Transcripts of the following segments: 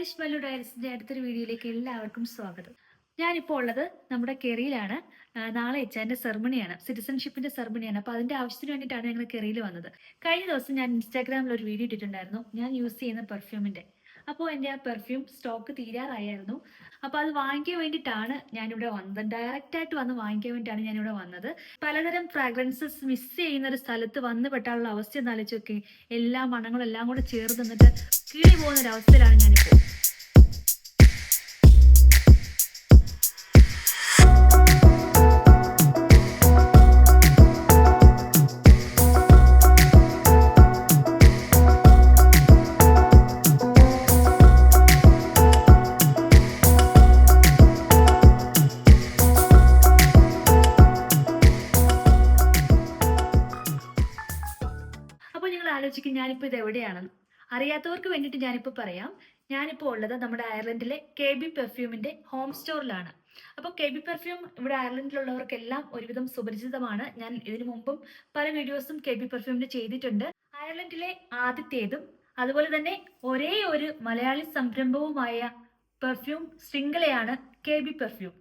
Stylish ബല്ലു ഡയറീസിന്റെ അടുത്തൊരു വീഡിയോയിലേക്ക് എല്ലാവർക്കും സ്വാഗതം. ഞാനിപ്പോൾ ഉള്ളത് നമ്മുടെ കെറിയിലാണ്. നാളെ എച്ചാന്റെ സെർമണിയാണ് സിറ്റിസൺഷിപ്പിന്റെ സെർമണിയാണ് അപ്പോൾ അതിന്റെ ആവശ്യത്തിന് വേണ്ടിയിട്ടാണ് ഞങ്ങൾ കെറിയിൽ വന്നത്. കഴിഞ്ഞ ദിവസം ഞാൻ ഇൻസ്റ്റാഗ്രാമിൽ ഒരു വീഡിയോ ഇട്ടിട്ടുണ്ടായിരുന്നു. ഞാൻ യൂസ് ചെയ്യുന്ന പെർഫ്യൂമിന്റെ അപ്പോൾ എന്റെ ആ പെർഫ്യൂം സ്റ്റോക്ക് തീരാറായിരുന്നു. അപ്പോൾ അത് വാങ്ങിക്കാൻ വേണ്ടിയിട്ടാണ് ഞാനിവിടെ വന്നത്. ഡയറക്റ്റ് ആയിട്ട് വന്ന് വാങ്ങിക്കാൻ വേണ്ടിയിട്ടാണ് ഞാനിവിടെ വന്നത്. പലതരം ഫ്രാഗ്രൻസസ് മിസ് ചെയ്യുന്ന ഒരു സ്ഥലത്ത് വന്ന് പെട്ടാനുള്ള അവസ്ഥ എന്നാലോചിച്ചൊക്കെ എല്ലാ മണങ്ങളും എല്ലാം കൂടെ ചേർന്ന് നിന്നിട്ട് കീഴി പോകുന്ന ഒരു അവസ്ഥയിലാണ് ഞാനിപ്പോൾ ഞാനിപ്പോൾ ഇത് എവിടെയാണെന്ന് അറിയാത്തവർക്ക് വേണ്ടിയിട്ട് ഞാനിപ്പോൾ പറയാം. ഞാനിപ്പോൾ ഉള്ളത് നമ്മുടെ അയർലൻഡിലെ കെ ബി പെർഫ്യൂമിന്റെ ഹോം സ്റ്റോറിലാണ്. അപ്പോൾ കെ ബി പെർഫ്യൂം ഇവിടെ അയർലൻഡിലുള്ളവർക്കെല്ലാം ഒരുവിധം സുപരിചിതമാണ്. ഞാൻ ഇതിനു മുമ്പും പല വീഡിയോസും കെ ബി പെർഫ്യൂമിന്റെ ചെയ്തിട്ടുണ്ട്. അയർലൻഡിലെ ആദ്യത്തേതും അതുപോലെ തന്നെ ഒരേ ഒരു മലയാളി സംരംഭവുമായ പെർഫ്യൂം ശൃംഖലയാണ് കെ ബി പെർഫ്യൂം.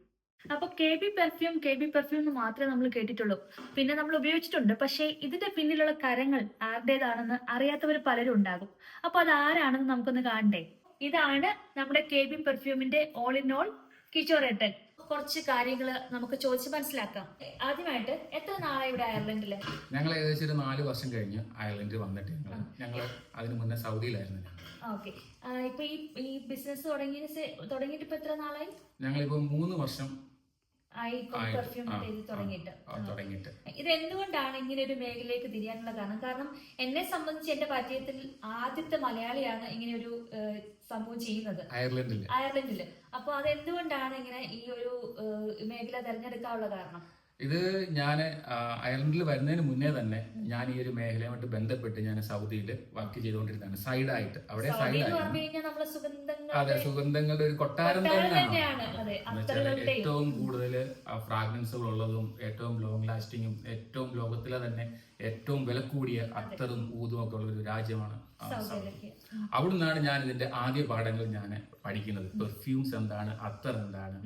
അപ്പൊ K B perfume K B perfume എന്ന് മാത്രമേ നമ്മൾ കേട്ടിട്ടുള്ളൂ. പിന്നെ നമ്മൾ ഉപയോഗിച്ചിട്ടുണ്ട്. പക്ഷേ ഇതിന്റെ പിന്നിലുള്ള കരങ്ങൾ ആരുടേതാണെന്ന് അറിയാത്തവർ പലരും ഉണ്ടാകും. അപ്പൊ അത് ആരാണെന്ന് നമുക്കൊന്ന് കാണണ്ടേ? ഇതാണ് നമ്മുടെ കെ ബി പെർഫ്യൂമിന്റെ ഓൾ ഇൻ ഓൾ കിച്ചോറേട്ടൻ കുറച്ച് കാര്യങ്ങൾ നമുക്ക് ചോദിച്ച് മനസ്സിലാക്കാം. ആദ്യമായിട്ട് എത്ര നാളായി ഇവിടെ അയർലൻഡിൽ? ഞങ്ങൾ ഏകദേശം ഒരു നാല് വർഷം കഴിഞ്ഞ് അയർലൻഡിൽ വന്നിട്ട് ഞങ്ങൾ അതിനു അതിന് മുന്നേ സൗദിയിലായിരുന്നു ഓക്കെ. ഇപ്പൊ ഈ ബിസിനസ് തുടങ്ങിയ തുടങ്ങിയിട്ട് ഇപ്പൊ എത്ര നാളായി? ഞങ്ങളിപ്പോ മൂന്ന് വർഷം തുടങ്ങിയിട്ട്. ഇത് എന്തുകൊണ്ടാണ് ഇങ്ങനെ ഒരു മേഖലയിലേക്ക് തിരിയാനുള്ള കാരണം? കാരണം എന്നെ സംബന്ധിച്ച് എന്റെ പരിചയത്തിൽ ആദ്യത്തെ മലയാളിയാണ് ഇങ്ങനെ ഒരു സംഭവം ചെയ്യുന്നത്. അയർലൻഡിൽ അയർലൻഡിൽ. അപ്പൊ അത് എന്തുകൊണ്ടാണ് ഇങ്ങനെ ഈ ഒരു മേഖല തെരഞ്ഞെടുക്കാനുള്ള കാരണം? ഇത് ഞാൻ അയർലൻഡിൽ വരുന്നതിന് മുന്നേ തന്നെ ഞാൻ ഈ ഒരു മേഖലയുമായിട്ട് ബന്ധപ്പെട്ട് ഞാൻ സൗദിയിൽ വർക്ക് ചെയ്തുകൊണ്ടിരുന്നതാണ്. സൈഡായിട്ട്. അവിടെ അതെ സുഗന്ധങ്ങളുടെ ഒരു കൊട്ടാരം തന്നെയാണ്. ഏറ്റവും കൂടുതൽ ഫ്രാഗ്രൻസുകൾ ഉള്ളതും ഏറ്റവും ലോങ് ലാസ്റ്റിങ്ങും ഏറ്റവും ലോകത്തിലെ തന്നെ ഏറ്റവും വില കൂടിയ അത്തറും ഊതും ഒക്കെ ഉള്ള ഒരു രാജ്യമാണ് അവിടുന്നാണ് ഞാൻ ഇതിന്റെ ആദ്യ പാഠങ്ങൾ ഞാൻ പഠിക്കുന്നത്. പെർഫ്യൂംസ് എന്താണ്? അത്തർ എന്താണ്?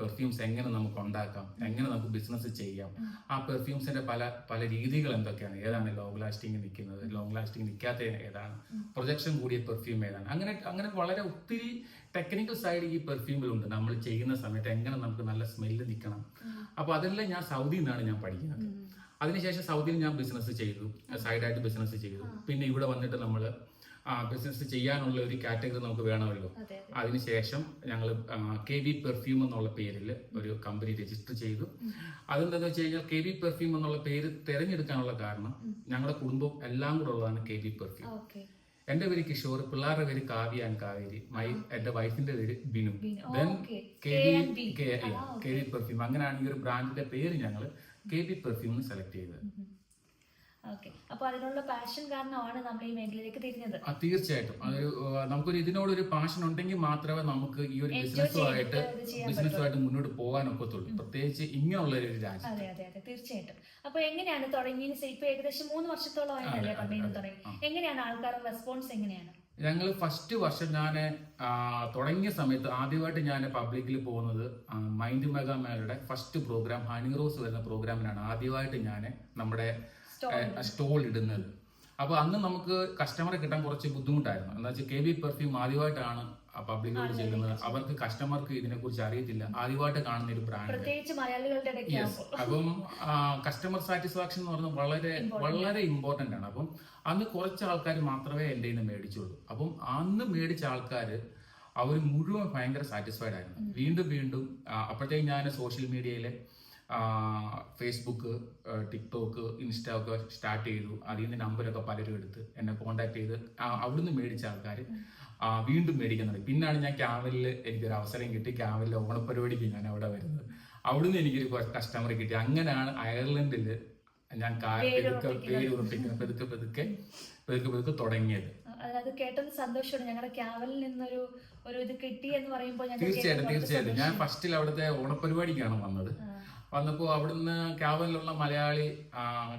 പെർഫ്യൂംസ് എങ്ങനെ നമുക്ക് ഉണ്ടാക്കാം? എങ്ങനെ നമുക്ക് ബിസിനസ് ചെയ്യാം? ആ പെർഫ്യൂംസിന്റെ പല പല രീതികൾ എന്തൊക്കെയാണ്? ഏതാണ് ലോങ് ലാസ്റ്റിംഗ് നിൽക്കുന്നത്? ലോങ് ലാസ്റ്റിംഗ് നിൽക്കാത്ത ഏതാണ്? പ്രൊജക്ഷൻ കൂടിയ പെർഫ്യൂം ഏതാണ്? അങ്ങനെ അങ്ങനെ വളരെ ഒത്തിരി ടെക്നിക്കൽ സൈഡ് ഈ പെർഫ്യൂമിലുണ്ട് നമ്മൾ ചെയ്യുന്ന സമയത്ത് എങ്ങനെ നമുക്ക് നല്ല സ്മെല്ല് നിൽക്കണം? അപ്പൊ അതെല്ലാം ഞാൻ സൗദിയിൽ നിന്നാണ് ഞാൻ പഠിക്കുന്നത്. അതിനുശേഷം സൗദിയിൽ ഞാൻ ബിസിനസ് ചെയ്തു. സൈഡായിട്ട് ബിസിനസ് ചെയ്തു. പിന്നെ ഇവിടെ വന്നിട്ട് നമ്മൾ ബിസിനസ് ചെയ്യാനുള്ള ഒരു കാറ്റഗറി നമുക്ക് വേണമല്ലോ. അതെ അതെ. അതിനുശേഷം ഞങ്ങൾ കെ വി പെർഫ്യൂം എന്നുള്ള പേരിൽ ഒരു കമ്പനി രജിസ്റ്റർ ചെയ്തു. അതെന്താണെന്ന് വെച്ച് കഴിഞ്ഞാൽ കെ വി പെർഫ്യൂം എന്നുള്ള പേര് തിരഞ്ഞെടുക്കാനുള്ള കാരണം ഞങ്ങളുടെ കുടുംബം എല്ലാം കൂടെ ഉള്ളതാണ് കെ വി പെർഫ്യൂം എന്റെ പേര് കിഷോർ പിള്ളേരുടെ പേര് കാവ്യ ആൻഡ് കാവേരി. മൈ എന്റെ വൈഫിന്റെ പേര് Binu. Then K. V K V perfume അങ്ങനെയാണ് ഈ ഒരു ബ്രാൻഡിന്റെ പേര് ഞങ്ങൾ കെ വി പെർഫ്യൂം സെലക്ട് ചെയ്തത്. ഓക്കെ അപ്പൊ അതിനുള്ള പാഷൻ കാരണമാണ് നമ്മൾ ഈ മേഖലയിലേക്ക് തിരിഞ്ഞത്. ആ, തീർച്ചയായിട്ടും. അതൊരു നമുക്കൊരു ഇതിനോടൊരു പാഷൻ ഉണ്ടെങ്കിൽ മാത്രമേ നമുക്ക് ഈ ഒരു ബിസിനസ്സുമായിട്ട് ബിസിനസ്സുമായിട്ട് മുന്നോട്ട് പോകാൻ ഒക്കത്തുള്ളൂ. പ്രത്യേകിച്ച് ഇങ്ങനെയുള്ള ഒരു രാജ്യം അതെ അതെ അതെ. തീർച്ചയായിട്ടും. എങ്ങനെയാണ് തുടങ്ങിയ ഇപ്പൊ ഏകദേശം മൂന്ന് വർഷത്തോളം ആയിട്ടല്ലേ അതെ, അതെ, കമ്പനി തുടങ്ങി എങ്ങനെയാണ് ആൾക്കാരുടെ റെസ്പോൺസ് എങ്ങനെയാണ്? ഞങ്ങൾ ഫസ്റ്റ് വർഷം ഞാൻ തുടങ്ങിയ സമയത്ത് ആദ്യമായിട്ട് ഞാൻ പബ്ലിക്കിൽ പോകുന്നത് മൈൻഡ് മെഗാമേലയുടെ ഫസ്റ്റ് പ്രോഗ്രാം ഹണി റോസ് വരുന്ന പ്രോഗ്രാമിനാണ് ആദ്യമായിട്ട് ഞാൻ നമ്മുടെ സ്റ്റോൾ ഇടുന്നത്. അപ്പോൾ അന്ന് നമുക്ക് കസ്റ്റമറെ കിട്ടാൻ കുറച്ച് ബുദ്ധിമുട്ടായിരുന്നു. എന്താ വെച്ചാൽ കെ ബി പെർഫ്യൂം ആദ്യമായിട്ടാണ് പബ്ലിക്കിലോട് ചെല്ലുന്നത്. അവർക്ക് കസ്റ്റമർക്ക് ഇതിനെക്കുറിച്ച് അറിയത്തില്ല. ആദ്യമായിട്ട് കാണുന്ന ഒരു ബ്രാൻഡ് പ്രത്യേകിച്ച് മലയാളികളുടെ അപ്പം കസ്റ്റമർ സാറ്റിസ്ഫാക്ഷൻ എന്ന് പറയുന്നത് വളരെ വളരെ ഇമ്പോർട്ടന്റ് ആണ്. അപ്പം അന്ന് കുറച്ച് ആൾക്കാർ മാത്രമേ എന്റെ നിന്ന് മേടിച്ചുള്ളൂ. അപ്പം അന്ന് മേടിച്ച ആൾക്കാർ അവർ മുഴുവൻ ഭയങ്കര സാറ്റിസ്ഫൈഡ് ആയിരുന്നു. വീണ്ടും വീണ്ടും അപ്പോഴത്തേക്ക് ഞാൻ സോഷ്യൽ മീഡിയയിലെ ഫേസ്ബുക്ക് ടിക്ടോക്ക് ഇൻസ്റ്റ ഒക്കെ സ്റ്റാർട്ട് ചെയ്തു. അതിൽ നിന്ന് നമ്പരൊക്കെ പലരും എടുത്ത് എന്നെ കോണ്ടാക്ട് ചെയ്ത് അവിടുന്ന് മേടിച്ച ആൾക്കാർ വീണ്ടും മേടിക്കുന്നത് പിന്നാണ് ഞാൻ ക്യാമലിൽ എനിക്കൊരു അവസരം കിട്ടി. ക്യാമലിലെ ഓണപ്പരിപാടിക്ക് ഞാൻ അവിടെ വരുന്നത്. അവിടുന്ന് എനിക്കൊരു കസ്റ്റമർ കിട്ടി. അങ്ങനെയാണ് അയർലൻഡിൽ ഞാൻ പെതുക്കെ പേര് ഉറപ്പിക്കുന്നത് പെതുക്കെ പെതുക്കെ പെതുക്കെ പെതുക്കെ തുടങ്ങിയത്. അത് കേട്ടത് സന്തോഷമാണ്. ഞങ്ങളുടെ ക്യാവലിൽ നിന്നൊരു ഒരു ഇത് കിട്ടി എന്ന് പറയുമ്പോൾ തീർച്ചയായിട്ടും തീർച്ചയായിട്ടും. ഞാൻ ഫസ്റ്റിൽ അവിടുത്തെ ഓണപരിപാടിക്കാണ് വന്നത്. വന്നപ്പോൾ അവിടുന്ന് ക്യാബനിലുള്ള മലയാളി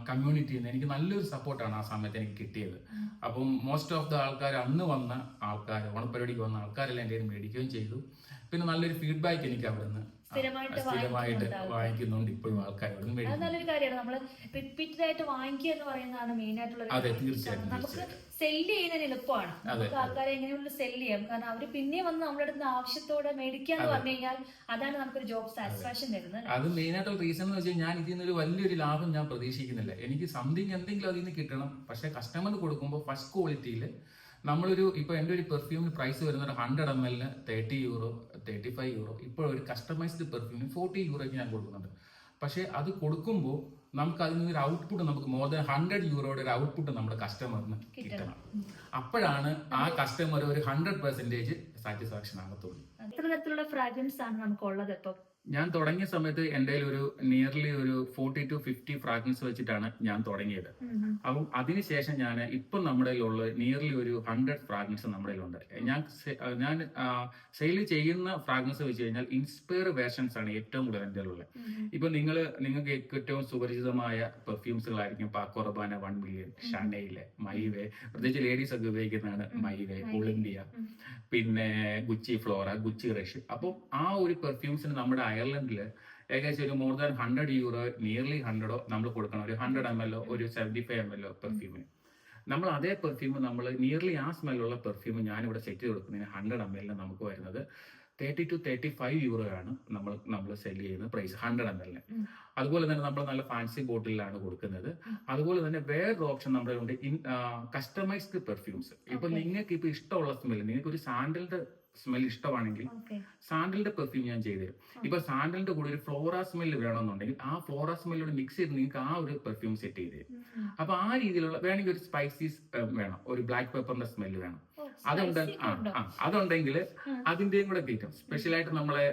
കമ്മ്യൂണിറ്റിയിൽ നിന്ന് എനിക്ക് നല്ലൊരു സപ്പോർട്ടാണ് ആ സമയത്ത് എനിക്ക് കിട്ടിയത്. അപ്പം മോസ്റ്റ് ഓഫ് ദ ആൾക്കാർ അന്ന് വന്ന ആൾക്കാർ ഓണപ്പരിപാടിക്ക് വന്ന ആൾക്കാരെല്ലാം എന്റെ മേടിക്കുകയും ചെയ്തു. പിന്നെ നല്ലൊരു ഫീഡ്ബാക്ക് എനിക്ക് അവിടുന്ന്. സ്ഥിരമായിട്ട് വാങ്ങിക്കുന്നുണ്ട് ഇപ്പോഴും ആൾക്കാർ അത് നല്ലൊരു കാര്യമാണ്. നമ്മൾ റിപ്പീറ്റഡ് ആയിട്ട് വാങ്ങിക്കുക എന്ന് പറയുന്നതാണ് മെയിൻ ആയിട്ടുള്ള നമുക്ക് സെല്ല് സെൽ ചെയ്യുന്നതിന് എളുപ്പമാണ്. നമുക്ക് ആൾക്കാരെ എങ്ങനെയുള്ള സെൽ ചെയ്യാം. കാരണം അവർ പിന്നെ വന്ന് നമ്മുടെ അടുത്ത് ആവശ്യത്തോടെ മേടിക്കുക എന്ന് പറഞ്ഞു കഴിഞ്ഞാൽ അതാണ് നമുക്കൊരു ജോബ് സാറ്റിസ്ഫാക്ഷൻ തരുന്നത് അത് മെയിൻ ആയിട്ടുള്ള റീസൺ എന്ന് വെച്ചാൽ ഞാൻ ഇതിൽ നിന്നൊരു വലിയൊരു ലാഭം ഞാൻ പ്രതീക്ഷിക്കുന്നില്ല. എനിക്ക് സംതിങ് എന്തെങ്കിലും അതിൽ നിന്ന് കിട്ടണം. പക്ഷെ കസ്റ്റമർ കൊടുക്കുമ്പോൾ ഫസ്റ്റ് ക്വാളിറ്റിയിൽ നമ്മളൊരു ഇപ്പൊ എന്റെ ഒരു പെർഫ്യൂമിന് പ്രൈസ് വരുന്നത് ഹൺഡ്രഡ് എം എല്ലിന് thirty euro thirty five euro ഇപ്പോൾ ഒരു കസ്റ്റമൈസ്ഡ് പെർഫ്യൂമിന് ഫോർട്ടി യൂറോയ്ക്ക് ഞാൻ കൊടുക്കുന്നുണ്ട്. പക്ഷേ അത് കൊടുക്കുമ്പോൾ നമുക്ക് അതിൽ നിന്നൊരു ഔട്ട്പുട്ട് നമുക്ക് മോർ ദാൻ ഹൺഡ്രഡ് യൂറോയുടെ ഒരു ഔട്ട്പുട്ട് നമ്മുടെ കസ്റ്റമറിന് കിട്ടണം. അപ്പോഴാണ് ആ കസ്റ്റമർ ഒരു ഹൺഡ്രഡ് പെർസെന്റേജ് സാറ്റിസ്ഫാക്ഷൻ ആകത്തുള്ളൂ എത്ര തരത്തിലുള്ള ഫ്രാഗ്രൻസ് ആണ് നമുക്ക് ഉള്ളത് ഇപ്പൊ? ഞാൻ തുടങ്ങിയ സമയത്ത് എന്റെ ഒരു നിയർലി ഒരു ഫോർട്ടി ടു ഫിഫ്റ്റി ഫ്രാഗ്രൻസ് വെച്ചിട്ടാണ് ഞാൻ തുടങ്ങിയത്. അപ്പം അതിനുശേഷം ഞാൻ ഇപ്പം നമ്മുടെ ഉള്ള നിയർലി ഒരു ഹൺഡ്രഡ് ഫ്രാഗ്രൻസ് നമ്മുടെ ഉണ്ട് ഞാൻ ഞാൻ സെയിൽ ചെയ്യുന്ന ഫ്രാഗ്രൻസ് വെച്ച് കഴിഞ്ഞാൽ ഇൻസ്പയർ വേർഷൻസ് ആണ് ഏറ്റവും കൂടുതൽ എന്റെ ഉള്ളത് ഇപ്പൊ നിങ്ങൾ നിങ്ങൾക്ക് ഏറ്റവും സുപരിചിതമായ പെർഫ്യൂംസുകളായിരിക്കും പാക്കോറബാന വൺ മില്യൺ ഷാനയിലെ മൈവേ പ്രത്യേകിച്ച് ലേഡീസ് ഒക്കെ ഉപയോഗിക്കുന്നതാണ് മൈവേ ഇന്ത്യ പിന്നെ ഗുച്ചി ഫ്ലോറ ഗുച്ചി റഷ് അപ്പോൾ ആ ഒരു പെർഫ്യൂംസിന് നമ്മുടെ അയർലൻഡിൽ ഏകദേശം ഒരു more than hundred euro nearly ഹൺഡ്രഡോ നമ്മൾ കൊടുക്കണം. ഒരു ഹൺഡ്രഡ് എം എല്ലോ ഒരു സെവന്റി ഫൈവ് എം എല്ലോ പെർഫ്യൂമിന് നമ്മൾ അതേ പെർഫ്യൂം നമ്മൾ നിയർലി ആ സ്മെല്ലുള്ള പെർഫ്യൂം ഞാനിവിടെ സെറ്റ് ചെയ്ത് കൊടുക്കുന്നതിന് ഹൺഡ്രഡ് എം എല്ലിന് നമുക്ക് വരുന്നത് thirty two thirty five euro ആണ് നമ്മൾ നമ്മൾ സെൽ ചെയ്യുന്ന പ്രൈസ് ഹൺഡ്രഡ് എം എല്ലിന് അതുപോലെ തന്നെ നമ്മൾ നല്ല ഫാൻസി ബോട്ടിലാണ് കൊടുക്കുന്നത്. അതുപോലെ തന്നെ വേറൊരു ഓപ്ഷൻ നമ്മുടെ ഉണ്ട് കസ്റ്റമൈസ്ഡ് പെർഫ്യൂംസ് ഇപ്പൊ നിങ്ങൾക്ക് ഇപ്പൊ ഇഷ്ടമുള്ള സ്മെല്ല് നിങ്ങൾക്ക് ഒരു സാൻഡലിന്റെ സ്മെൽ ഇഷ്ടമാണെങ്കിൽ സാൻഡലിന്റെ പെർഫ്യൂം ഞാൻ ചെയ്തുതരും ഇപ്പൊ സാൻഡലിന്റെ കൂടെ ഒരു ഫ്ലോറ സ്മെൽ വേണമെന്നുണ്ടെങ്കിൽ ആ ഫ്ലോറ സ്മെല്ലോട് മിക്സ് ചെയ്ത് നിങ്ങൾക്ക് ആ ഒരു പെർഫ്യൂം സെറ്റ് ചെയ്ത് തരും. അപ്പൊ ആ രീതിയിലുള്ള വേണമെങ്കിൽ ഒരു സ്പൈസീസ് വേണം. ഒരു ബ്ലാക്ക് പെപ്പറിന്റെ സ്മെല്ല് വേണം. അതുണ്ട് അതുണ്ടെങ്കിൽ. അതിന്റെയും കൂടെ കിട്ടും സ്പെഷ്യലായിട്ട് നമ്മളെ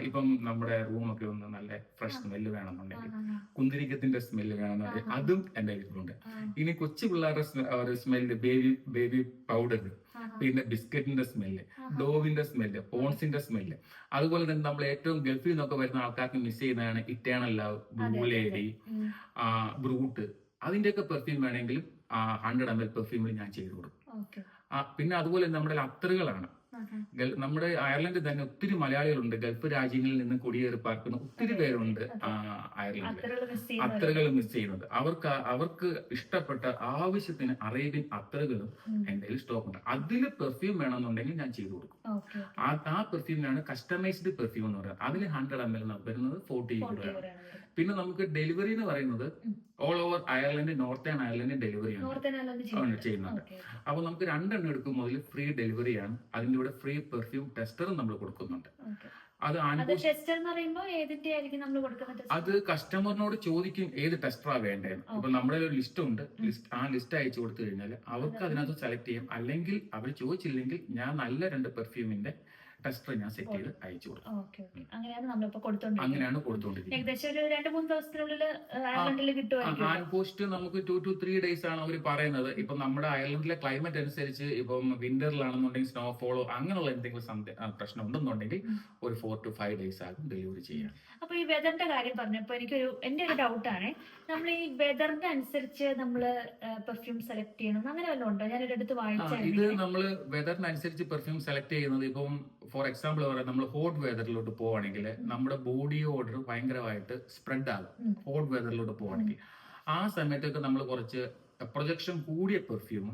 ഇപ്പം നമ്മുടെ റൂമൊക്കെ ഒന്ന് നല്ല ഫ്രഷ് സ്മെല്ല് വേണമെന്നുണ്ടെങ്കിൽ കുന്തിരിക്കത്തിന്റെ സ്മെല്ല് വേണമെന്നുണ്ടെങ്കിൽ അതും എന്റെ കയ്യിലുണ്ട്. ഇനി കൊച്ചു പിള്ളേരുടെ സ്മെല്ല് ബേബി ബേബി പൗഡർ പിന്നെ ബിസ്ക്കറ്റിന്റെ സ്മെല്ല് ഡോവിന്റെ സ്മെല്ല് പോൺസിന്റെ സ്മെല്ല്. അതുപോലെ തന്നെ നമ്മൾ ഏറ്റവും ഗൾഫിൽ നിന്നൊക്കെ വരുന്ന ആൾക്കാർക്ക് മിസ് ചെയ്യുന്നതാണ് eternal love blue lady brut അതിന്റെയൊക്കെ പെർഫ്യൂം വേണമെങ്കിലും ഹൺഡ്രഡ് എം എൽ പെർഫ്യൂമിൽ ഞാൻ ചെയ്തു കൊടുക്കും. പിന്നെ അതുപോലെ നമ്മുടെ അത്തറുകളാണ് നമ്മുടെ അയർലൻഡിൽ തന്നെ ഒത്തിരി മലയാളികളുണ്ട്. ഗൾഫ് രാജ്യങ്ങളിൽ നിന്ന് കുടിയേറി പാർക്കുന്ന ഒത്തിരി പേരുണ്ട് അയർലൻഡിൽ. അത്രകൾ മിസ് ചെയ്യുന്നത് അത്തറുകൾ മിസ് ചെയ്യുന്നത് അവർക്ക് അവർക്ക് ഇഷ്ടപ്പെട്ട ആവശ്യത്തിന് അറേബ്യൻ അത്രകളും എന്റെ കയ്യിൽ സ്റ്റോക്ക് ഉണ്ട് അതിൽ പെർഫ്യൂം വേണമെന്നുണ്ടെങ്കിൽ ഞാൻ ചെയ്തു കൊടുക്കും. ആ ആ പെർഫ്യൂമിനാണ് കസ്റ്റമൈസ്ഡ് പെർഫ്യൂം എന്ന് പറയുന്നത്. അതിൽ ഹൺഡ്രഡ് എം എൽ വരുന്നത് ഫോർട്ടി രൂപയാണ്. പിന്നെ നമുക്ക് ഡെലിവറി എന്ന് പറയുന്നത് all over Ireland Northern Ireland delivery ആണ്. നോർത്ത് അപ്പോൾ നമുക്ക് രണ്ടെണ്ണം എടുക്കുമ്പോൾ അതിൽ ഫ്രീ ഡെലിവറിയാണ് അതിന്റെ കൂടെ ഫ്രീ പെർഫ്യൂം ടെസ്റ്ററും നമ്മൾ കൊടുക്കുന്നുണ്ട്. അത് അത് കസ്റ്റമറിനോട് ചോദിക്കും ഏത് ടെസ്റ്ററാ വേണ്ടതെന്ന് അപ്പൊ നമ്മുടെ ഒരു ലിസ്റ്റ് ഉണ്ട്. ലിസ്റ്റ് ആ ലിസ്റ്റ് അയച്ചു കൊടുത്തു കഴിഞ്ഞാൽ അവർക്ക് അതിനകത്ത് സെലക്ട് ചെയ്യാം. അല്ലെങ്കിൽ അവർ ചോദിച്ചില്ലെങ്കിൽ ഞാൻ നല്ല രണ്ട് പെർഫ്യൂമിന്റെ ടെസ്റ്റർ ഞാൻ സെറ്റ് ചെയ്ത് അയച്ചു കൊടുക്കും അങ്ങനെയാണ് നമ്മളിപ്പോ കൊടുത്തോണ്ടിരിക്കുന്നത്. അങ്ങനെയാണ് കൊടുത്തുകൊണ്ടിരിക്കുന്നത് ഏകദേശം ഒരു രണ്ട് മൂന്ന് ദിവസത്തിനുള്ളിൽ അയർലൻഡിൽ കിട്ടുമായിരിക്കും ഹാൻഡ് പോസ്റ്റ് നമുക്ക് ടു ടു ത്രീ ഡേയ്സ് ആണ് അവർ പറയുന്നത്. ഇപ്പൊ നമ്മുടെ അയർലൻഡിലെ ക്ലൈമറ്റ് അനുസരിച്ച് ഇപ്പം വിന്ററിലാണെന്നുണ്ടെങ്കിൽ സ്നോഫോളോ അങ്ങനെയുള്ള എന്തെങ്കിലും പ്രശ്നം ഉണ്ടെന്നുണ്ടെങ്കിൽ. ഒരു ഫോർ ടു ഫൈവ് ഡേയ്സ് ആകും ഡെലിവറി ചെയ്യാൻ. അപ്പൊ ഈ വെതറിന്റെ കാര്യം പറഞ്ഞപ്പോ എനിക്കൊരു എന്റെ ഒരു ഡൗട്ട് ആണ് നമ്മൾ ഈ വെതറിന്റെ അനുസരിച്ച് നമ്മൾ പെർഫ്യൂം സെലക്ട് ചെയ്യണം. അങ്ങനെ വല്ലതും ഉണ്ടോ? ഞാൻ ഒരു അടുത്ത് ആ, ഇത് വായിച്ചായിരുന്നു നമ്മൾ വെതറിനനുസരിച്ച് പെർഫ്യൂം സെലക്ട് ചെയ്യുന്നത് ഇപ്പം ഫോർ എക്സാമ്പിൾ പറയാം നമ്മൾ ഹോട്ട് വെതറിലോട്ട് പോവാണെങ്കിൽ നമ്മുടെ ബോഡി ഓർഡർ ഭയങ്കരമായിട്ട് സ്പ്രെഡ് ആകും. ഹോട്ട് വെതറിലോട്ട് പോവാണെങ്കിൽ ആ സമയത്തൊക്കെ നമ്മൾ കുറച്ച് പ്രൊജക്ഷൻ കൂടിയ പെർഫ്യൂം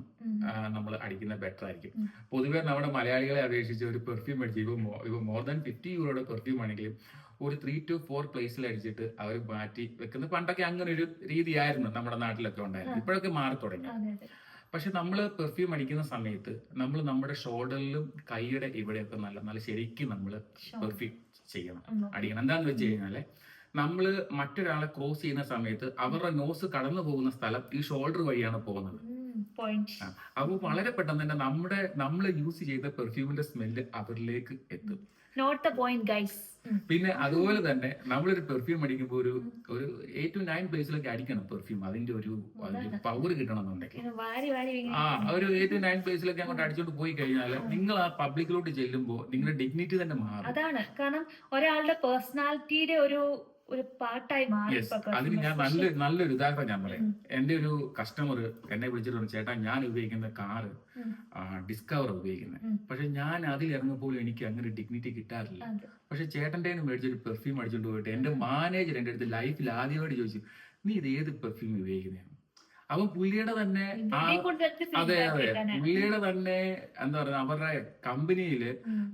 നമ്മൾ അടിക്കുന്നത് ബെറ്റർ ആയിരിക്കും. പൊതുവേ നമ്മുടെ മലയാളികളെ അപേക്ഷിച്ച് ഒരു പെർഫ്യൂം അടിച്ച് ഇപ്പൊ മോ- ഇപ്പൊ മോർ ദാൻ ഫിഫ്റ്റി യൂറോയുടെ പെർഫ്യൂം ആണെങ്കിലും ഒരു ത്രീ ടു ഫോർ പ്ലേസിൽ അടിച്ചിട്ട് അവർ മാറ്റി വെക്കുന്ന പണ്ടൊക്കെ അങ്ങനെ ഒരു രീതിയായിരുന്നു നമ്മുടെ നാട്ടിലൊക്കെ ഉണ്ടായിരുന്നു ഇപ്പോഴൊക്കെ മാറി തുടങ്ങി. പക്ഷെ നമ്മൾ പെർഫ്യൂം അടിക്കുന്ന സമയത്ത് നമ്മൾ നമ്മുടെ ഷോൾഡറിലും കൈയുടെ ഇവിടെയൊക്കെ നല്ല നല്ല ശരിക്കും നമ്മൾ പെർഫ്യൂം ചെയ്യണം. അടിക്കണം. എന്താന്ന് വെച്ച് കഴിഞ്ഞാൽ നമ്മൾ മറ്റൊരാളെ ക്രോസ് ചെയ്യുന്ന സമയത്ത് അവരുടെ നോസ് കടന്നു പോകുന്ന സ്ഥലം ഈ ഷോൾഡർ വഴിയാണ് പോകുന്നത്. അപ്പോൾ വളരെ പെട്ടെന്ന് തന്നെ നമ്മുടെ നമ്മൾ യൂസ് ചെയ്ത പെർഫ്യൂമിന്റെ സ്മെല്ല് അവരിലേക്ക് എത്തും. നോട്ട് ദ പോയിന്റ് ഗൈസ് പിന്നെ അതുപോലെ തന്നെ നമ്മളൊരു പെർഫ്യൂം അടിക്കുമ്പോൾ ഒരു ഒരു എയ്റ്റ് ടു നയൻ പ്ലേസിലൊക്കെ അടിക്കണം പെർഫ്യൂം അതിന്റെ ഒരു പവർ കിട്ടണം എന്നുണ്ടെങ്കിൽ ആ ഒരു എയ്റ്റ് ടു നയൻ പ്ലേസിലൊക്കെ അങ്ങോട്ട് അടിച്ചോണ്ട് പോയി കഴിഞ്ഞാൽ നിങ്ങൾ ആ പബ്ലിക്കിലോട്ട് ചെല്ലുമ്പോൾ നിങ്ങളുടെ ഡിഗ്നിറ്റി തന്നെ മാറും. അതാണ്. കാരണം ഒരാളുടെ പേഴ്സണാലിറ്റിയുടെ ഒരു ഒരു പാട്ടായി മാറി അതിന് ഞാൻ. നല്ല നല്ലൊരു ഉദാഹരണം ഞാൻ പറയാം. എന്റെ ഒരു കസ്റ്റമർ എന്നെ വിളിച്ചിട്ട് പറഞ്ഞു ചേട്ടാ ഞാൻ ഉപയോഗിക്കുന്ന കാറ് ഡിസ്കവർ ഉപയോഗിക്കുന്നത്. പക്ഷെ ഞാൻ അതിൽ ഇറങ്ങുമ്പോൾ എനിക്ക് അങ്ങനെ ഡിഗ്നിറ്റി കിട്ടാറില്ല. പക്ഷെ ചേട്ടന്റെ മേടിച്ചൊരു പെർഫ്യൂം അടിച്ചോണ്ട് പോയിട്ട് എന്റെ മാനേജർ എന്റെ അടുത്ത് ലൈഫിൽ ആദ്യമായിട്ട് ചോദിച്ചു നീ ഇത് ഏത് പെർഫ്യൂം ഉപയോഗിക്കുന്നതാണ് അവൻ പുള്ളിയുടെ തന്നെ അതെ അതെ. പുള്ളിയുടെ തന്നെ എന്താ പറയുക അവരുടെ കമ്പനിയിൽ.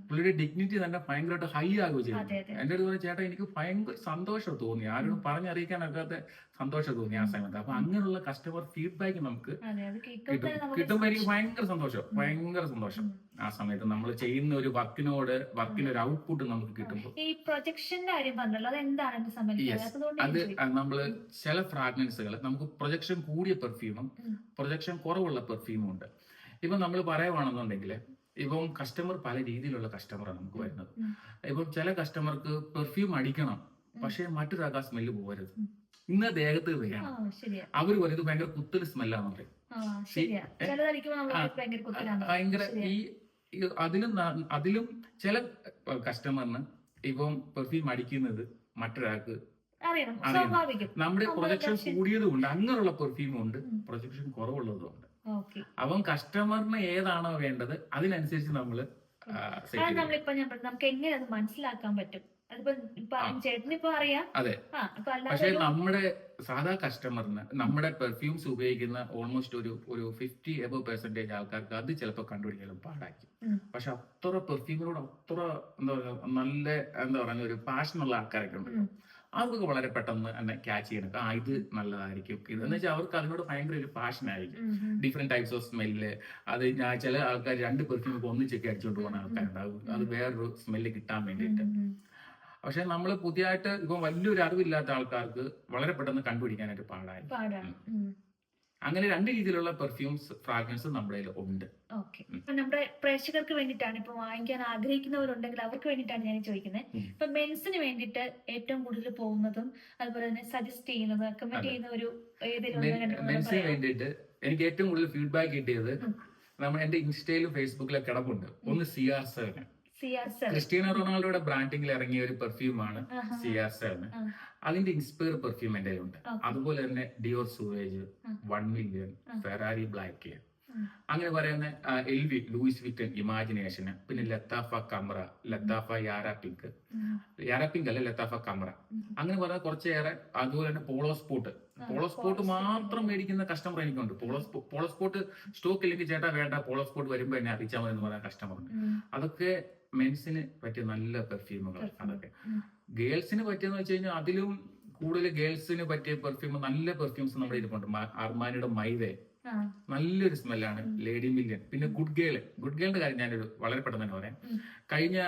പുള്ളിയുടെ ഡിഗ്നിറ്റി തന്നെ ഭയങ്കരമായിട്ട് ഹൈ ആകുകയും ചെയ്തു. എന്റെ അടുത്ത് പറഞ്ഞു ചേട്ടാ എനിക്ക് ഭയങ്കര സന്തോഷം തോന്നി. ആരോടും പറഞ്ഞറിയിക്കാനൊക്കാത്ത സന്തോഷം തോന്നി ആ സമയത്ത്. അപ്പൊ അങ്ങനെയുള്ള കസ്റ്റമർ ഫീഡ്ബാക്ക് നമുക്ക് കിട്ടും എനിക്ക് ഭയങ്കര സന്തോഷം. ഭയങ്കര സന്തോഷം. ആ സമയത്ത് നമ്മൾ ചെയ്യുന്ന ഒരു വർക്കിനോട് വർക്കിന് ഒരു ഔട്ട്പുട്ട് നമുക്ക് കിട്ടുമ്പോൾ ഈ പ്രൊജക്ഷന്റെ കാര്യം പറഞ്ഞല്ലോ അത് എന്താണ് അത് നമ്മൾ ചില ഫ്രാഗ്രൻസുകൾ നമുക്ക് പ്രൊജക്ഷൻ കൂടിയ പെർഫ്യൂമും പ്രൊജക്ഷൻ കുറവുള്ള പെർഫ്യൂമും ഉണ്ട്. ഇപ്പൊ നമ്മൾ പറയുവാണെന്നുണ്ടെങ്കിൽ ഇപ്പം കസ്റ്റമർ പല രീതിയിലുള്ള കസ്റ്റമറാണ് നമുക്ക് വരുന്നത്. ഇപ്പം ചില കസ്റ്റമർക്ക് പെർഫ്യൂം അടിക്കണം പക്ഷേ മറ്റൊരാൾക്ക് ആ സ്മെല്ല് പോകരുത്. ഇന്ന ദേഹത്ത് വേണം അവർ അവർ പറയും ഇത് ഭയങ്കര കുത്തൽ സ്മെല്ലാന്ന് പറയും. ഭയങ്കര. ഈ അതിലും അതിലും ചില കസ്റ്റമറിന് ഇപ്പം പെർഫ്യൂം അടിക്കുന്നത് മറ്റൊരാൾക്ക് നമ്മുടെ പ്രൊജക്ഷൻ കൂടിയത് ഉണ്ട് അങ്ങനെയുള്ള പെർഫ്യൂമും ഉണ്ട് പ്രൊജക്ഷൻ കുറവുള്ളതും ഉണ്ട് അപ്പം കസ്റ്റമറിന് ഏതാണോ വേണ്ടത് അതിനനുസരിച്ച് നമ്മൾ നമ്മളിപ്പോ നമുക്ക് എങ്ങനെ അത് മനസ്സിലാക്കാൻ പറ്റും? പക്ഷെ നമ്മുടെ സാധാ കസ്റ്റമറിന് നമ്മുടെ പെർഫ്യൂംസ് ഉപയോഗിക്കുന്ന ഓൾമോസ്റ്റ് ഒരു ഒരു ഫിഫ്റ്റി എബോ പെർസെന്റേജ് ആൾക്കാർക്ക് അത് ചിലപ്പോൾ കണ്ടുപിടിക്കാനും പാടായിരിക്കും. ഉം. പക്ഷെ അത്ര പെർഫ്യൂമിനോട് അത്ര എന്താ പറയുക നല്ല എന്താ പറയുക ഒരു പാഷനുള്ള ആൾക്കാരൊക്കെ ഉണ്ട് അവർക്ക് വളരെ പെട്ടെന്ന് തന്നെ ക്യാച്ച് ചെയ്യണം. ആ ഇത് നല്ലതായിരിക്കും. ഇത് എന്ന് വെച്ചാൽ അവർക്ക് അതിനോട് ഭയങ്കര ഒരു പാഷൻ ആയിരിക്കും. ഡിഫറെന്റ് ടൈപ്സ് ഓഫ് സ്മെല്ല് അത് ഞാൻ ചില ആൾക്കാർ രണ്ട് പെർഫ്യൂമൊക്കെ ഒന്നിച്ചൊക്കെ അടിച്ചുകൊണ്ട് പോകുന്ന ആൾക്കാരുണ്ടാവും അത് വേറൊരു സ്മെല്ല് കിട്ടാൻ വേണ്ടിയിട്ട്. പക്ഷെ നമ്മൾ പുതിയതായിട്ട് ഇപ്പൊ വലിയൊരു അറിവില്ലാത്ത ആൾക്കാർക്ക് വളരെ പെട്ടെന്ന് കണ്ടുപിടിക്കാനായിട്ട് പാടായിരുന്നു. അങ്ങനെ രണ്ട് രീതിയിലുള്ള പെർഫ്യൂംസ് ഫ്രാഗ്രൻസ് നമ്മുടെ ഉണ്ട്. നമ്മുടെ പ്രേക്ഷകർക്ക് വേണ്ടിട്ടാണ് ഇപ്പൊ വാങ്ങിക്കാൻ ആഗ്രഹിക്കുന്നവരുണ്ടെങ്കിൽ അവർക്ക് വേണ്ടിട്ടാണ് ഞാൻ ചോദിക്കുന്നത്. ഇപ്പൊ മെൻസിന് വേണ്ടിയിട്ട് ഏറ്റവും കൂടുതൽ പോകുന്നതും അതുപോലെ തന്നെ സജസ്റ്റ് ചെയ്യുന്നത് റെക്കമെൻഡ് ചെയ്യുന്ന ഒരു മെൻസിന് വേണ്ടിട്ട് വേണ്ടിയിട്ട് എനിക്ക് ഏറ്റവും കൂടുതൽ ഫീഡ്ബാക്ക് കിട്ടിയത്. നമ്മൾ എന്റെ ഇൻസ്റ്റയിലും ഫേസ്ബുക്കിലും കിടപ്പുണ്ട്. ഒന്ന് CR C R seven Cristiano റൊണാൾഡോയുടെ ബ്രാൻഡിംഗിൽ ഇറങ്ങിയ ഒരു പെർഫ്യൂമാണ് സി ആർ സെവൻ അതിന്റെ ഇൻസ്പയർ പെർഫ്യൂം എന്റെ ഉണ്ട് അതുപോലെ തന്നെ Dior Sauvage. One million. Ferrari black അങ്ങനെ പറയുന്ന എൽ വി ലൂയിസ് വിറ്റൻ ഇമാജിനേഷന് പിന്നെ ലത്താഫ കമറ ലത്താഫ യാര പിങ്ക് യാര പിങ്ക് അല്ല ലത്താഫ കമറ അങ്ങനെ പറയുന്ന കുറച്ചേറെ അതുപോലെ തന്നെ പോളോ സ്പോട്ട് പോളോ സ്പോട്ട് മാത്രം മേടിക്കുന്ന കസ്റ്റമർ എനിക്കുണ്ട്. പോളോ സ്പോ- പോളോ സ്പോട്ട് സ്റ്റോക്ക് ഇല്ലെങ്കിൽ ചേട്ടാ വേണ്ട പോളോ സ്പോട്ട് വരുമ്പോ എന്നെ അറിയിച്ചാൽ മതി എന്ന് പറയുന്ന കസ്റ്റമർ ഉണ്ട് അതൊക്കെ മെൻസിന് പറ്റിയ നല്ല പെർഫ്യൂമുകൾ Perfume. അതൊക്കെ. ഗേൾസിന് പറ്റിയെന്ന് വെച്ച് കഴിഞ്ഞാൽ അതിലും കൂടുതൽ ഗേൾസിന് പറ്റിയ പെർഫ്യൂം നല്ല പെർഫ്യൂംസ് നമ്മുടെ ഇരിപ്പുണ്ട് അർമാനിയുടെ മൈവേ നല്ലൊരു സ്മെല്ലാണ്. Lady million. പിന്നെ ഗുഡ് ഗേൾ ഗുഡ് ഗേളിന്റെ കാര്യം ഞാനൊരു വളരെ പെട്ടെന്ന് തന്നെ പറയാം. കഴിഞ്ഞ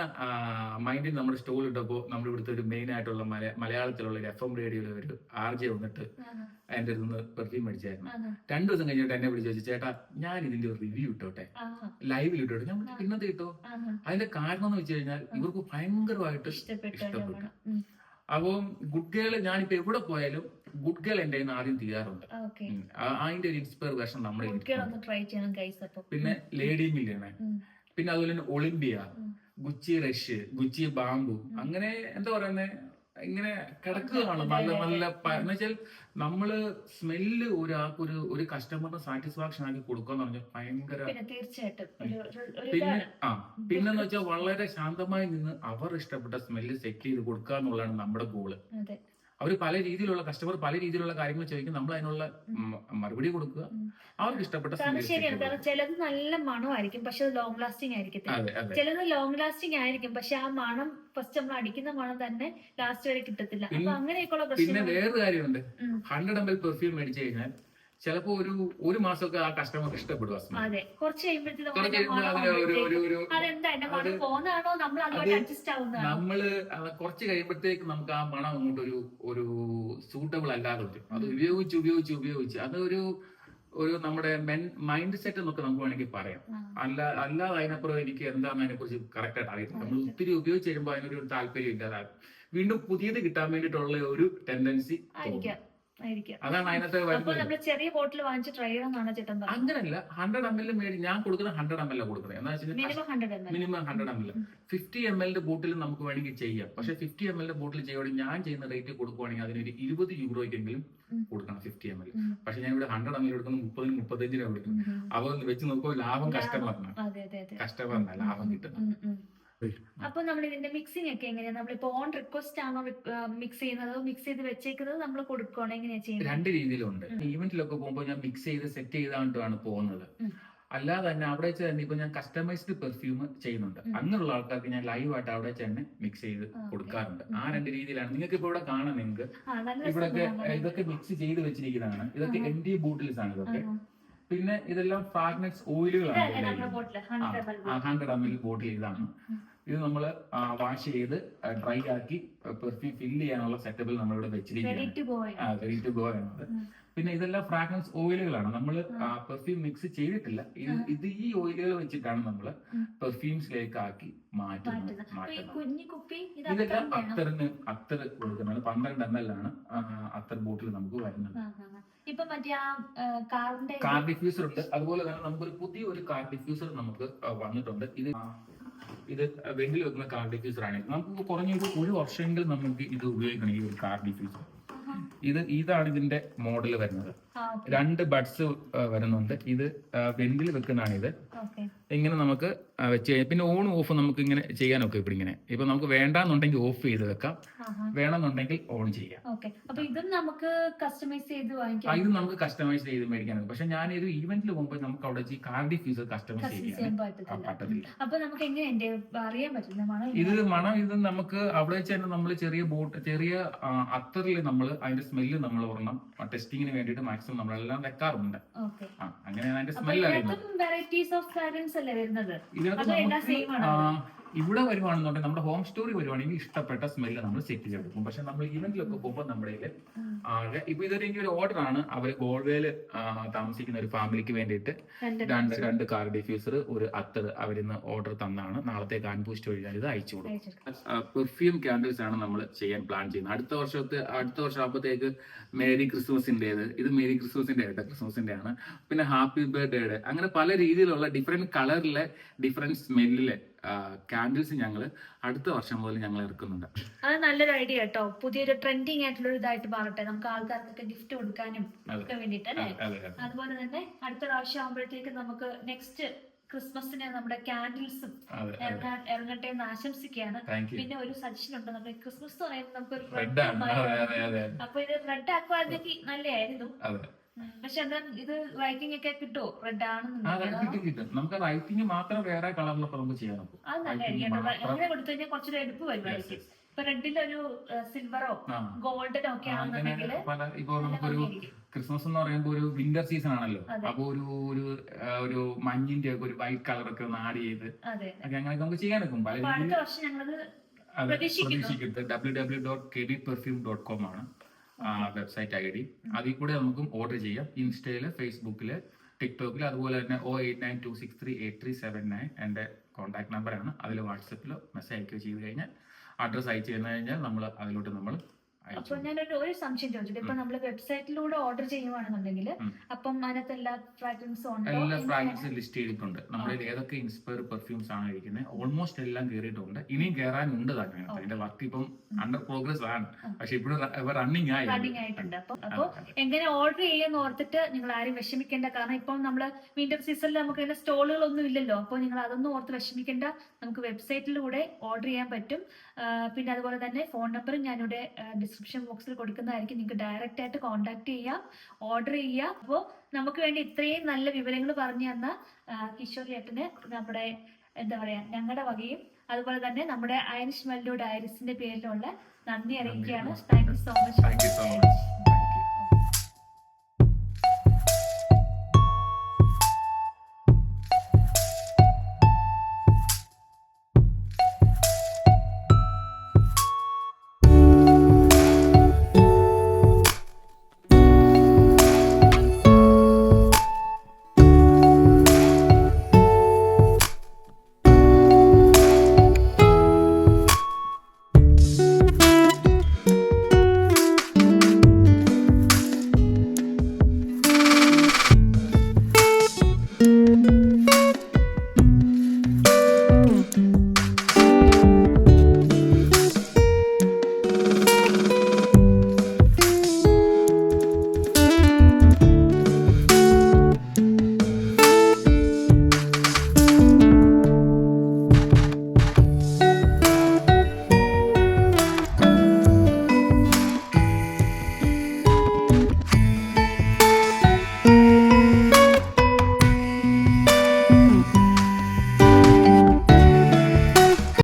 മൈൻഡിൽ നമ്മൾ സ്റ്റോൾ ഇട്ടപ്പോൾ നമ്മുടെ ഇവിടുത്തെ ഒരു മെയിൻ ആയിട്ടുള്ള മല- മലയാളത്തിലുള്ള ഒരു എഫ് എം റേഡിയോയിലെ ഒരു ആർ ജെ വന്നിട്ട് എന്റെ അടുത്ത് നിന്ന് പെർഫ്യൂം മേടിച്ചായിരുന്നു. രണ്ടു ദിവസം കഴിഞ്ഞിട്ട് എന്നെ വിളിച്ചു ചോദിച്ചു ചേട്ടാ ഞാൻ ഇതിന്റെ ഒരു റിവ്യൂ ഇട്ടോട്ടെ? ലൈവിൽ ഇട്ടോട്ടെ? ഞാൻ പിന്നത്തെ ഇട്ടോ അതിന്റെ കാരണം എന്ന് വെച്ച് കഴിഞ്ഞാൽ ഇവർക്ക് ഭയങ്കരമായിട്ട് ഇഷ്ടപ്പെട്ടു ഇഷ്ടപ്പെട്ടു. അപ്പം ഗുഡ് ഗേൾ ഞാനിപ്പോ എവിടെ പോയാലും ഗുഡ് ഗേൾ എന്റെ ആദ്യം തീരാറുണ്ട്. അതിന്റെ ഒരു ഇൻസ്പയർ വേർഷൻ നമ്മുടെ പിന്നെ ലേഡി മില്യണ് പിന്നെ അതുപോലെ തന്നെ Olympea. Gucci Rush Gucci Bamboo അങ്ങനെ എന്താ പറയുന്നത് ഇങ്ങനെ കിടക്കുകയാണ്. നല്ല നല്ല എന്നുവെച്ചാൽ പ- എന്ന് വെച്ചാൽ നമ്മൾ സ്മെല്ല് ഒരാൾക്ക് ഒരു ഒരു കസ്റ്റമറിന് സാറ്റിസ്ഫാക്ഷൻ ആക്കി കൊടുക്കാന്ന് പറഞ്ഞാൽ ഭയങ്കര പിന്നെ ആ പിന്നെന്ന് വെച്ചാൽ വളരെ ശാന്തമായി നിന്ന് അവർ ഇഷ്ടപ്പെട്ട സ്മെല്ല് സെറ്റ് ചെയ്ത് കൊടുക്കുക എന്നുള്ളതാണ് നമ്മുടെ ഗോൾ അവർ പല രീതിയിലുള്ള കസ്റ്റമർ പല രീതിയിലുള്ള കാര്യങ്ങൾ ചോദിക്കും. നമ്മൾ അതിനുള്ള മറുപടി കൊടുക്കുക. അവർക്ക് ഇഷ്ടപ്പെട്ട കാരണം ശരിയാണ്. കാരണം ചിലത് നല്ല മണമായിരിക്കും പക്ഷെ അത് ലോങ് ലാസ്റ്റിംഗ് ആയിരിക്കത്തില്ല. അതെ ചിലത് ലോങ് ലാസ്റ്റിംഗ് ആയിരിക്കും പക്ഷെ ആ മണം ഫസ്റ്റ് നമ്മൾ അടിക്കുന്ന മണം തന്നെ ലാസ്റ്റ് വരെ കിട്ടത്തില്ല. അപ്പൊ അങ്ങനെയൊക്കെയുള്ള പ്രശ്നം പിന്നെ വേറൊരു കാര്യമുണ്ട്. ഹൺഡ്രഡ് എം എൽ പെർഫ്യൂം മേടിച്ചു കഴിഞ്ഞാൽ ചിലപ്പോ ഒരു ഒരു മാസമൊക്കെ ആ കസ്റ്റമർക്ക് ഇഷ്ടപ്പെടും അതെ കുറച്ച് കഴിയുമ്പോഴത്തേക്കും നമ്മൾ കുറച്ച് കഴിയുമ്പോഴത്തേക്ക് നമുക്ക് ആ മണം അങ്ങോട്ട് ഒരു ഒരു സൂട്ടബിൾ അല്ലാതെ വരും. അത് ഉപയോഗിച്ച് ഉപയോഗിച്ച് ഉപയോഗിച്ച്. അത് ഒരു ഒരു നമ്മുടെ മൈൻഡ് സെറ്റ് എന്നൊക്കെ നമുക്ക് വേണമെങ്കിൽ പറയാം. അല്ല അല്ലാതെ അതിനപ്പുറം എനിക്ക് എന്താണെന്ന് അതിനെ കുറിച്ച് കറക്റ്റ് ആയിട്ട് നമ്മൾ ഒത്തിരി ഉപയോഗിച്ച് കഴിയുമ്പോൾ അതിനൊരു താല്പര്യം ഇല്ലാതാകും വീണ്ടും പുതിയത് കിട്ടാൻ വേണ്ടിയിട്ടുള്ള ഒരു ടെൻഡൻസി അതാണ് അതിനകത്ത് വരുന്നത്. ചെറിയ ബോട്ടിൽ വാങ്ങിച്ച് ട്രൈ ചെയ്യണമെന്നാണ് ചേട്ടൻ അങ്ങനല്ല. ഹൺഡ്രഡ് എം എൽ മേടി ഞാൻ കൊടുക്കുന്നത്. ഹൺഡ്രഡ് എം എൽ കൊടുക്കുന്നത് എന്താ വെച്ചാൽ minimum hundred M L M L fifty M എല്ലിന്റെ ബോട്ടിൽ നമുക്ക് വേണമെങ്കിൽ ചെയ്യാം. പക്ഷെ ഫിഫ്റ്റി എം എല്ലിന്റെ ബോട്ടിൽ ചെയ്യുമ്പോൾ ഞാൻ ചെയ്യുന്ന റേറ്റ് കൊടുക്കുവാണെങ്കിൽ അതിനൊരു ഇരുപത് യൂറോയ്ക്കെങ്കിലും. കൊടുക്കണം ഫിഫ്റ്റി എം എൽ പക്ഷെ ഞാൻ ഇവിടെ ഹൺഡ്രഡ് എം എൽ എടുക്കുന്നത് മുപ്പതിന് മുപ്പത്തഞ്ചിന് കൊടുക്കുന്നത് അപ്പൊ വെച്ച് നോക്കുമ്പോൾ ലാഭം കസ്റ്റമറിനാണ് അതെ അതെ അതെ. കസ്റ്റമറിന് ലാഭം കിട്ടുന്നത്. അപ്പൊ നമ്മൾ ഇതിന്റെ മിക്സിംഗ് ഒക്കെ എങ്ങനെയാ? നമ്മളിപ്പോ ഓൺ റിക്വസ്റ്റ് ആണോ മിക്സ് ചെയ്യുന്നത്? മിക്സ് ചെയ്ത് വെച്ചേക്കുന്നത് നമ്മൾ കൊടുക്കണോ എങ്ങനെയാ ചെയ്യുന്നത്? രണ്ട് രീതിയിലുണ്ട്. ഈവന്റിലൊക്കെ പോകുമ്പോൾ ഞാൻ മിക്സ് ചെയ്ത് സെറ്റ് ചെയ്താണ്ടാണ് പോകുന്നത്. അല്ലാതെ തന്നെ അവിടെ വെച്ച് തന്നെ ഇപ്പൊ ഞാൻ കസ്റ്റമൈസ്ഡ് പെർഫ്യൂം ചെയ്യുന്നുണ്ട്. അങ്ങനെയുള്ള ആൾക്കാർക്ക് ഞാൻ ലൈവ് ആയിട്ട് അവിടെ വെച്ച് തന്നെ മിക്സ് ചെയ്ത് കൊടുക്കാറുണ്ട്. ആ രണ്ട് രീതിയിലാണ്. നിങ്ങൾക്ക് ഇപ്പൊ ഇവിടെ കാണാം നിങ്ങൾക്ക്. ഇവിടെ ഇവിടൊക്കെ ഇതൊക്കെ മിക്സ് ചെയ്ത് വെച്ചിരിക്കുന്നതാണ്. ഇതൊക്കെ. എം ബോട്ടിൽസ് ആണ് ഇതൊക്കെ. പിന്നെ ഇതെല്ലാം ഫാഗ്നക്സ് ഓയിലുകളാണ് ഹൺഡ്രഡ് എം എൽ ബോട്ടിൽ ഇതാണ്. ഇത് നമ്മൾ വാഷ് ചെയ്ത് ഡ്രൈ ആക്കി പെർഫ്യൂം ഫില്ല് ചെയ്യാനുള്ള സെറ്റപ്പിൽ നമ്മൾ ഇവിടെ വെച്ചിരിക്കുകയാണ് to go ready to go ആണ്. പിന്നെ ഇതെല്ലാം ഫ്രാഗ്രൻസ് ഓയിലുകളാണ് നമ്മൾ പെർഫ്യൂം മിക്സ് ചെയ്തിട്ടില്ല. ഇത് ഈ ഓയിലുകൾ വെച്ചിട്ടാണ് നമ്മൾ. പെർഫ്യൂംസിലേക്ക് ആക്കി മാറ്റുന്നത് ഇതെല്ലാം അത്തറിന് അത്തർ കൊടുക്കുന്നത് പന്ത്രണ്ട് എം എൽ ആണ്. അത്തർ ബോട്ടിൽ നമുക്ക് വരുന്നത്. കാർ ഡിഫ്യൂസർ ഉണ്ട്. അതുപോലെ തന്നെ നമുക്ക് ഒരു പുതിയ ഒരു കാർ ഡിഫ്യൂസർ നമുക്ക് വന്നിട്ടുണ്ട്. ഇത് ഇത് വെണ്ടിൽ വെക്കുന്ന കാർ ഡിഫ്യൂസർ ആണ്. നമുക്ക് കുറഞ്ഞൊരു ഒരു വർഷമെങ്കിലും നമുക്ക് ഇത് ഉപയോഗിക്കണം ഈ ഒരു കാർ ഡിഫ്യൂസർ. ഇത് ഇതാണ് ഇതിന്റെ മോഡൽ വരുന്നത്. രണ്ട് ബഡ്സ് വരുന്നുണ്ട്. ഇത് വെന്റിൽ വെക്കുന്നതാണ് ഇത്. ഇങ്ങനെ നമുക്ക് വെച്ച് കഴിഞ്ഞാൽ പിന്നെ ഓൺ ഓഫ് നമുക്ക് ഇങ്ങനെ ചെയ്യാനൊക്കെ ഇവിടെ ഇങ്ങനെ. ഇപ്പൊ നമുക്ക് വേണ്ടാന്നുണ്ടെങ്കിൽ ഓഫ് ചെയ്ത് വെക്കാം. വേണമെന്നുണ്ടെങ്കിൽ ഓൺ ചെയ്യാം. അപ്പൊ ഇതും നമുക്ക് കസ്റ്റമൈസ് ചെയ്ത് വാങ്ങിക്കാം. ഇത് നമുക്ക് കസ്റ്റമൈസ് ചെയ്ത് മേടിക്കാനൊക്കെ. പക്ഷെ ഞാൻ ഒരു ഈവന്റിൽ പോകുമ്പോൾ നമുക്ക് അവിടെ ഈ കാർഡ് ഫീസ് കസ്റ്റമൈസ് ചെയ്യാൻ പറ്റത്തില്ല. അപ്പൊ നമുക്ക് എങ്ങനെ അറിയാൻ പറ്റുന്ന ഇത് മണം ഇത് നമുക്ക് അവിടെ വെച്ച് തന്നെ നമ്മൾ ചെറിയ ബോട്ട് ചെറിയ അത്തറിൽ നമ്മൾ അതിന്റെ സ്മെല്ല് നമ്മൾ ഓർണം ടെസ്റ്റിങ്ങിന് വേണ്ടിയിട്ട് മാക്സിമം നമ്മളെല്ലാം വെക്കാറുണ്ട് അങ്ങനെയാണ് അതിന്റെ സ്മെല്ല് അറിയുന്നത്. വെറൈറ്റീസ് ഓഫ് ഫ്രാഗ്രൻസ് അല്ലേ വരുന്നത് അതോ എല്ലാം സെയിം ആണോ? ഇവിടെ വരുവാണെന്നുണ്ടെങ്കിൽ നമ്മുടെ ഹോം സ്റ്റോറി വരുവാണെങ്കിൽ ഇഷ്ടപ്പെട്ട സ്മെല്ല് നമ്മൾ സെറ്റ് ചെയ്തെടുക്കും പക്ഷെ നമ്മൾ ഇവന്റിലൊക്കെ പോകുമ്പോൾ നമ്മുടെ ആകെ ഇപ്പൊ ഇതൊരു എനിക്ക് ഒരു ഓർഡർ ആണ്. അവർ ഗോൾവേൽ താമസിക്കുന്ന ഒരു ഫാമിലിക്ക് വേണ്ടിയിട്ട് രണ്ട് രണ്ട് കാർ ഡിഫ്യൂസർ ഒരു അത്തർ അവരിന്ന് ഓർഡർ തന്നാണ്. നാളത്തെ കാൻപൂസ്റ്റ് വഴി ഞാൻ ഇത് അയച്ചു കൊടുക്കും. പെർഫ്യൂം ക്യാൻഡിൽസ് ആണ് നമ്മൾ ചെയ്യാൻ പ്ലാൻ ചെയ്യുന്നത്. അടുത്ത വർഷത്തെ അടുത്ത വർഷം ആകുമ്പോഴത്തേക്ക് മേരി ക്രിസ്മസിന്റേത് ഇത് മേരി ക്രിസ്മസിന്റെ കേട്ടോ ക്രിസ്മസിന്റെ ആണ്. പിന്നെ ഹാപ്പി ബർത്ത്ഡേയുടെ അങ്ങനെ പല രീതിയിലുള്ള ഡിഫറെന്റ് കളറിലെ ഡിഫറെന്റ് സ്മെല്ലിലെ ക്യാൻഡിൽസ് ഞങ്ങൾ അടുത്ത വർഷം മുതൽ ഞങ്ങൾ ഇറക്കുന്നുണ്ട്. അത് നല്ലൊരു ഐഡിയ കേട്ടോ പുതിയൊരു ട്രെൻഡിങ് ആയിട്ടുള്ള ഒരു ഇതായിട്ട് മാറട്ടെ. നമുക്ക് ആൾക്കാർക്കൊക്കെ ഗിഫ്റ്റ് കൊടുക്കാനും. ഒക്കെ വേണ്ടിട്ട് അല്ലേ? അതെ അതെ. അതുപോലെ തന്നെ അടുത്ത പ്രാവശ്യം ആകുമ്പോഴത്തേക്ക് നമുക്ക് നെക്സ്റ്റ് ക്രിസ്മസിന് നമ്മുടെ ക്യാൻഡിൽസും ഇറങ്ങട്ടെ എന്ന് ആശംസിക്കുകയാണ്. പിന്നെ ഒരു സജഷൻ ഉണ്ട്. നമ്മുടെ ക്രിസ്മസ് എന്ന് പറയുമ്പോൾ നമുക്ക് അപ്പൊ ഇത് റെഡ് ആക്കുവാണെങ്കിൽ നല്ലതായിരുന്നു. പക്ഷെ എന്താ ഇത് റൈറ്റിംഗ് ഒക്കെ കിട്ടുമോ റെഡ് ആണ് കിട്ടും കിട്ടും. നമുക്ക് റൈറ്റിംഗ് മാത്രം വേറെ കളറിലൊക്കെ നമുക്ക് ചെയ്യാൻ നോക്കും അത് നല്ലതായിരിക്കും കേട്ടോ. അങ്ങനെ കൊടുത്തു കഴിഞ്ഞാൽ കുറച്ചൊരു എടുപ്പ് വരുമായിരിക്കും ഇപ്പൊ റെഡിലൊരു സിൽവറോ ഗോൾഡനോ ഒക്കെ ആണെന്നുണ്ടെങ്കിൽ ഇപ്പൊ നമുക്കൊരു ക്രിസ്മസ് എന്ന് പറയുമ്പോൾ ഒരു വിന്റർ സീസൺ ആണല്ലോ. അപ്പൊ ഒരു ഒരു ഒരു മഞ്ഞിന്റെ ഒക്കെ ഒരു വൈറ്റ് കളർ ഒക്കെ ഒന്ന് ആഡ് ചെയ്ത് അതെ ഒക്കെ അങ്ങനെ നമുക്ക് ചെയ്യാൻ എടുക്കും പല രീതിയിൽ. പ്രതീക്ഷിക്കുന്നത് W W dot K D perfume dot com ആണ്. വെബ്സൈറ്റ് ഐ ഡി അതിൽ കൂടെ നമുക്കും ഓർഡർ ചെയ്യാം. ഇൻസ്റ്റയിൽ ഫേസ്ബുക്കിൽ ടിക്ടോക്കിൽ അതുപോലെ തന്നെ O eight nine two six three eight three seven nine എന്റെ കോൺടാക്ട് നമ്പറാണ് അതിൽ വാട്സപ്പിൽ മെസ്സേജ് അയക്കുകയോ ചെയ്ത് കഴിഞ്ഞാൽ അഡ്രസ്സ് അയച്ചു തന്നു കഴിഞ്ഞാൽ നമ്മൾ അതിലോട്ട് നമ്മൾ അപ്പൊ ഞാൻ ഒരു സംശയം ചോദിച്ചിട്ട് ഇപ്പൊ നമ്മൾ വെബ്സൈറ്റിലൂടെ ഓർഡർ ചെയ്യുവാണെന്നുണ്ടെങ്കിൽ. അപ്പം അതിനകത്ത് എല്ലാ ഫ്രാഗ്രൻസും ഉണ്ട്? എല്ലാ ഫ്രാഗ്രൻസും ലിസ്റ്റ് ചെയ്തിട്ടുണ്ട്. നമ്മുടെ കയ്യിൽ ഏതൊക്കെ ഇൻസ്പയർ പെർഫ്യൂംസ് ആണ് ഇരിക്കുന്നത് ഓൾമോസ്റ്റ് എല്ലാം കയറിയിട്ടുണ്ട് ഇനിയും കയറാനുണ്ട് തന്നെ അതിന്റെ വർക്ക് ഇപ്പം അണ്ടർ പ്രോഗ്രസ് ആണ്. പക്ഷെ ഇപ്പോഴും റണ്ണിങ് ആയി റണ്ണിങ് ആയിട്ടുണ്ട്. അപ്പൊ എങ്ങനെ ഓർഡർ ചെയ്യുമെന്ന് ഓർത്തിട്ട് നിങ്ങൾ ആരും വിഷമിക്കേണ്ട. കാരണം ഇപ്പം നമ്മൾ വിന്റർ സീസണിൽ നമുക്ക് ഇങ്ങനെ സ്റ്റോളുകളൊന്നും ഇല്ലല്ലോ. അപ്പോൾ നിങ്ങൾ അതൊന്നും ഓർത്ത് വിഷമിക്കേണ്ട. നമുക്ക് വെബ്സൈറ്റിലൂടെ ഓർഡർ ചെയ്യാൻ പറ്റും. പിന്നെ അതുപോലെ തന്നെ ഫോൺ നമ്പറും ഞാനിവിടെ ഡിസ്ക്രിപ്ഷൻ ബോക്സിൽ കൊടുക്കുന്നതായിരിക്കും. നിങ്ങൾക്ക് ഡയറക്റ്റ് ആയിട്ട് കോൺടാക്ട് ചെയ്യാം ഓർഡർ ചെയ്യാം. അപ്പോൾ നമുക്ക് വേണ്ടി ഇത്രയും നല്ല വിവരങ്ങൾ പറഞ്ഞു തന്ന കിഷോർ ചേട്ടന് നമ്മുടെ എന്താ പറയാ ഞങ്ങളുടെ വകയും അതുപോലെ തന്നെ നമ്മുടെ അയൻഷ് മല്ലു ഡയറിസിന്റെ പേരിലുള്ള നന്ദി അറിയിക്കുകയാണ്. Thank you so much thank you so much